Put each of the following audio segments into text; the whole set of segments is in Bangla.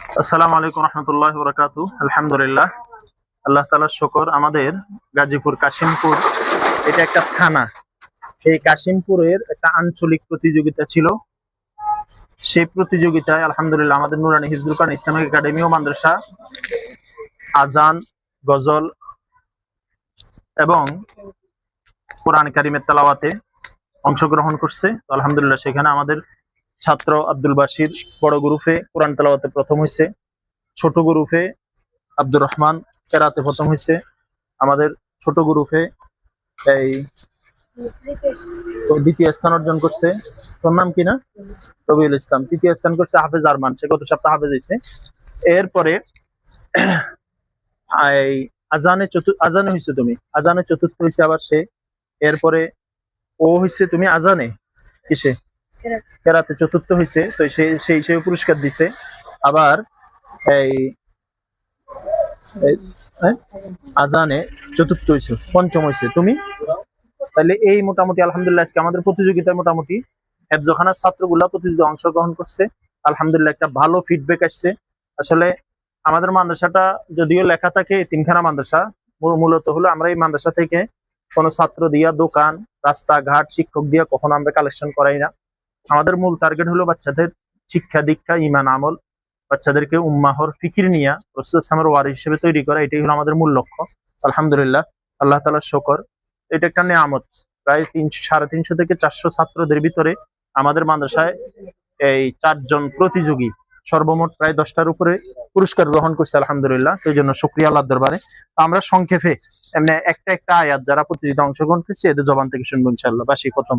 আসসালামু আলাইকুম রহমতুল্লাহ বরকাত আলহামদুলিল্লাহ। আল্লাহ তালার শকর। আমাদের গাজীপুর কাশিমপুর, এটা একটা থানা। এই কাশিমপুরের একটা আঞ্চলিক প্রতিযোগিতা ছিল। সেই প্রতিযোগিতায় আলহামদুলিল্লাহ আমাদের নুরানি হিজরুল খান ইসলামিক একাডেমি ও মাদ্রাসা, আজান, গজল এবং কোরআন কারিমের তালাওয়াতে অংশগ্রহণ করছে। আলহামদুলিল্লাহ, সেখানে আমাদের ছাত্র আব্দুল বাসির বড় গ্রুপে কোরআন তেলাওয়াতে প্রথম হয়েছে ছোট গ্রুপে আব্দুর রহমান কেরাতে প্রথম হয়েছে আমাদের ছোট গ্রুপে এই দ্বিতীয় স্থান অর্জন করছে, তোর নাম কি না? রবিউল ইসলাম। তৃতীয় স্থান করছে হাফেজ আরমান, সে গত সপ্তাহ হাফেজ হয়েছে এরপরে আজানে চতুর্থ আজানে হয়েছে তুমি, আজানে চতুর্থ হয়েছে আবার সে। এরপরে ও হয়েছে তুমি আজানে, কিসে? কেরাতে চতুর্থ হয়েছে তো সেই সেই হিসেবে পুরস্কার দিছে। আবার এই হ্যাঁ? আজানে চতুর্থ হয়েছে পঞ্চম হয়েছে তুমি? তাহলে এই মোটামুটি আলহামদুলিল্লাহ আজকে আমাদের প্রতিযোগিতায় মোটামুটি হেফজখানার ছাত্রগুলা প্রতিযোগিতা অংশগ্রহণ করছে। আলহামদুলিল্লাহ একটা ভালো ফিডব্যাক আসছে। আসলে আমাদের মাদ্রাসাটা যদিও লেখা থাকে তিনখানা মাদ্রাসা মূলত হলো আমরা এই মাদ্রাসা থেকে কোনো ছাত্র দিয়া দোকান, রাস্তাঘাট, শিক্ষক দিয়া কখনো আমরা কালেকশন করাই না। আমাদের মূল টার্গেট হলো বাচ্চাদের শিক্ষা দীক্ষা ইমান আমল, বাচ্চাদেরকে উম্মাহর ফিকির নিয়া রসুলামের ওয়ারি হিসেবে তৈরি করা, এটাই হলো আমাদের মূল লক্ষ্য। আলহামদুলিল্লাহ, আল্লাহ তালার শকর। এটা একটা নিয়ামত। প্রায় তিনশো, সাড়ে তিনশো থেকে চারশো ছাত্রদের ভিতরে আমাদের মাদ্রাসায় এই চারজন প্রতিযোগী সর্বমোট প্রায় দশটার উপরে পুরস্কার গ্রহণ করছে, আলহামদুলিল্লাহ। সেই জন্য শুক্রিয়া আল্লাহ দরবারে। আমরা সংক্ষেপে এমনি একটা একটা আয়াত যারা প্রতিযোগিতা অংশগ্রহণ করছে, এদের জবান থেকে শুনব ইনশাল্লাহ বাসি প্রথম।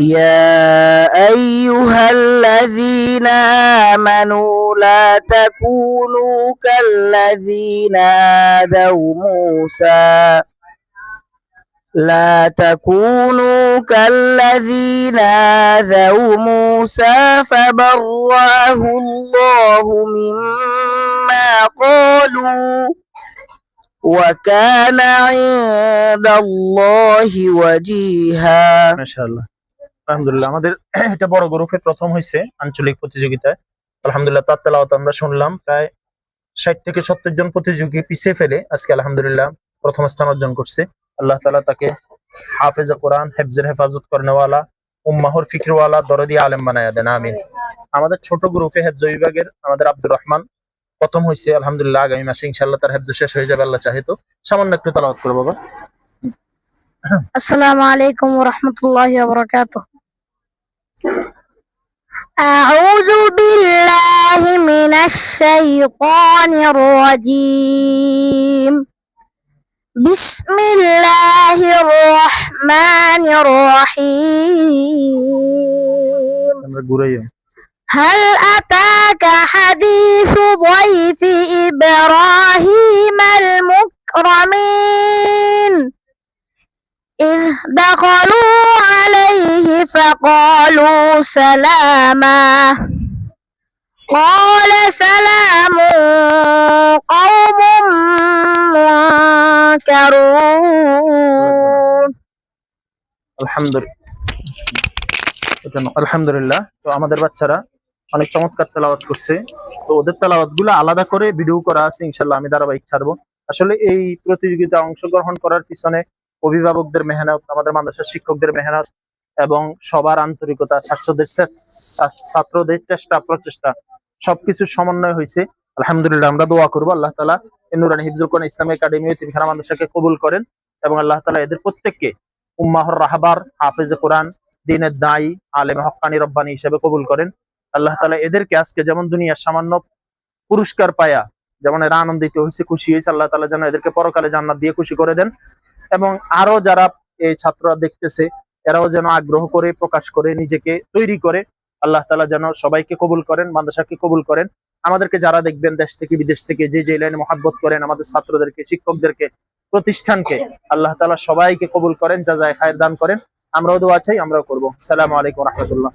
يا أيها الذين آمنوا لا تكونوا كالذين آذوا موسى. لا تكونوا كالذين آذوا موسى فبرأه الله مما قالوا وكان عند الله وجيها. ما شاء الله. আলহামদুলিল্লাহ, আমাদের এটা বড় গ্রুপে প্রথম হয়েছে আঞ্চলিক প্রতিযোগিতায়। আলহামদুলিল্লাহ, তার তেলাওয়াত আমরা শুনলাম, প্রায় ষাট থেকে সত্তর জন প্রতিযোগী পিছিয়ে ফেলে আজকে আলহামদুলিল্লাহ প্রথম স্থান অর্জন করছে। আল্লাহ তালা তাকে হাফেজ কোরআন, হেফজের হেফাজত করেনওয়ালা, উম্মাহর ফিকরওয়ালা, দরদি আলেম বানায় দেন, আমিন। আমাদের ছোট গ্রুপে হেফজ বিভাগের আমাদের আব্দুর রহমান প্রথম হয়েছে আলহামদুলিল্লাহ, আগামী মাসে ইনশাল্লাহ তার হেফজ শেষ হয়ে যাবে, আল্লাহ চাহিত সামান্য একটু তালাবাত করব, বাবা। আসসালামু আলাইকুম রহমতুল্লাহ বরকাত أعوذ بالله من الشيطان الرجيم. بسم الله الرحمن الرحيم. هل أتاك حديث ضيف إبراهيم المكرمين؟ إذ دخلوا فقالوا سلاما قال سلام قوم منكرون আলহামদুলিল্লাহ আলহামদুলিল্লাহ তো আমাদের বাচ্চারা অনেক চমৎকার তেলাওয়াত করছে তো ওদের তেলাওয়াত গুলো আলাদা করে ভিডিও করা আছে ইনশাল্লাহ আমি ধারাবাহিক ছাড়বো আসলে এই প্রতিযোগিতা অংশগ্রহণ করার পিছনে অভিভাবকদের মেহনত আমাদের মাদ্রাসার শিক্ষকদের মেহনত এবং সবার আন্তরিকতা ছাত্রদের ছাত্রদের চেষ্টা, প্রচেষ্টা সবকিছু সমন্বয় হয়েছে। আলহামদুলিল্লাহ, আমরা দোয়া করব আল্লাহ তালা নুরানি হিফজুল কোরআন ইসলামী একাডেমি তিনখানা মাদ্রাসাকে কবুল করেন এবং আল্লাহ তালা এদের প্রত্যেককে উম্মাহর রাহবার, হাফেজ কোরআন, দিনের দায়ী, আলেম হক্কানি রব্বানি হিসেবে কবুল করেন। আল্লাহ তালা এদেরকে আজকে যেমন দুনিয়ার সামান্য পুরস্কার পায়া, যেমন এরা আনন্দিত হয়েছে, খুশি হয়েছে, আল্লাহ তালা যেন এদেরকে পরকালে জান্নাত দিয়ে খুশি করে দেন। এবং আরও যারা এই ছাত্ররা দেখতেছে এরাও যেন আগ্রহ করে, প্রকাশ করে, নিজেকে তৈরি করে। আল্লাহ তালা যেন সবাইকে কবুল করেন, মাদ্রাসাকে কবুল করেন। আমাদেরকে যারা দেখবেন দেশ থেকে, বিদেশ থেকে, যে যে লাইনে মহাব্বত করেন, আমাদের ছাত্রদেরকে, শিক্ষকদেরকে, প্রতিষ্ঠানকে, আল্লাহ তালা সবাইকে কবুল করেন, যা যায় খায়ের দান করেন। আমরাও দোয়া চাই, আমরাও করব। সালাম আলাইকুম রহমতুল্লাহ।